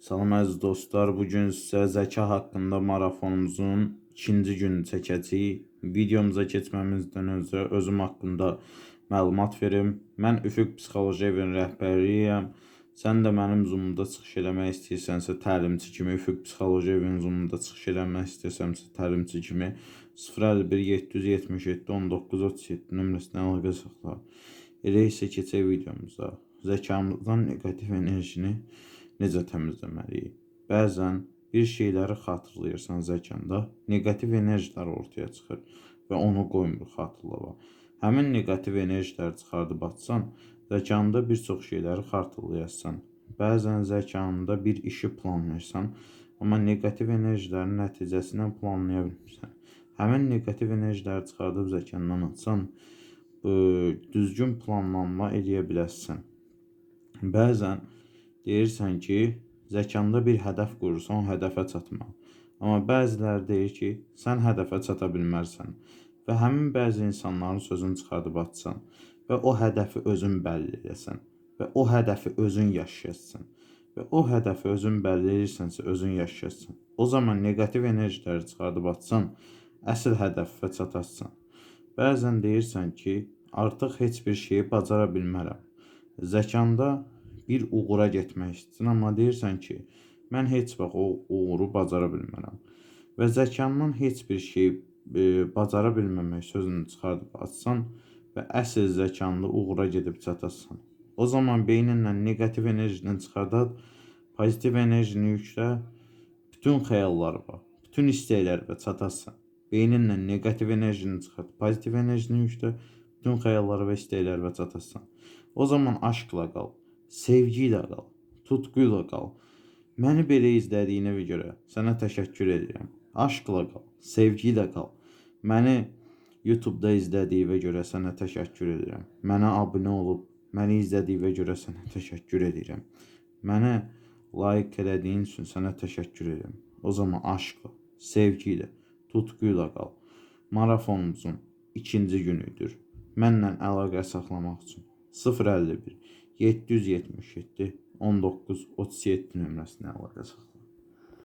Salam əziz dostlar, bu gün sizə zəka haqqında marafonumuzun ikinci gününü çəkəcəyik. Videomuza keçməmizdən öncə özüm haqqında məlumat verim. Mən Üfüq Psixoloji evinin rəhbəriyəm. Sən də mənim Zoom-da çıxış eləmək istəyirsənsə, təlimçi kimi Üfüq Psixoloji evinin Zoom-da çıxış eləmək istəyirsənsə, təlimçi kimi 051 777 19 37 nömrəsinə əlaqə saxla. Elə isə keçək videomuza. Zəkamızdan negativ enerjini necə təmizləməliyik? Bəzən bir şeyləri xatırlayırsan zəkanda, negativ enerjilər ortaya çıxır və onu qoymur xatırlama. Həmin negativ enerjilər çıxardıb atsan, zəkanda bir çox şeyləri xatırlayasan. Bəzən zəkanda bir işi planlayırsan, amma negativ enerjilərin nəticəsindən planlaya bilmirsən. Həmin negativ enerjiləri çıxardıb zəkandan atsan, bu düzgün planlanma eləyə bilərsən. Bəzən deyirsən ki, zəkanda bir hədəf qurursan, o hədəfə çatma. Amma bəziləri deyir ki, sən hədəfə çata bilmərsən və həmin bəzi insanların sözünü çıxardıb atsan və o hədəfi özün bəlli edəsən və o hədəfi özün yaşayasan və o hədəfi özün bəlli edirsənsə, özün yaşayasan. O zaman negativ enerjiləri çıxardıb atsan, əsl hədəfə çatasan. Bəzən deyirsən ki, artıq heç bir şeyi bacara bilmərəm. Zəkanda bir uğura getmək istəyirsən, amma deyirsən ki, mən heç vaxt o uğuru bacara bilmərəm. Və zəkandan heç bir şey e, bacara bilməmək sözünü çıxardıb atsan və əsl zəkanda uğura gedib çatasan. O zaman beyninlə negativ enerjini çıxardad, pozitiv enerjini yüklə, bütün xəyallar var, bütün istəklər və çatasan. Beyninlə negativ enerjini çıxart, pozitiv enerjini yüklə, bütün xəyalları və istəklər və çatasan. O zaman aşkla qal, sevgi ilə qal, tutqu ilə qal. Məni belə izlədiyinə görə sənə təşəkkür edirəm. Aşkla qal, sevgi ilə qal. Məni YouTube-da izlədiyinə görə sənə təşəkkür edirəm. Mənə abunə olub məni izlədiyinə görə sənə təşəkkür edirəm. Mənə like elədiyin üçün sənə təşəkkür edirəm. O zaman aşkla, sevgi ilə, tutqu ilə qal. Marafonumuzun ikinci günüdür. Mənlə əlaqə saxlamaq üçün 051 777 19 37 nömrəsinə saxla.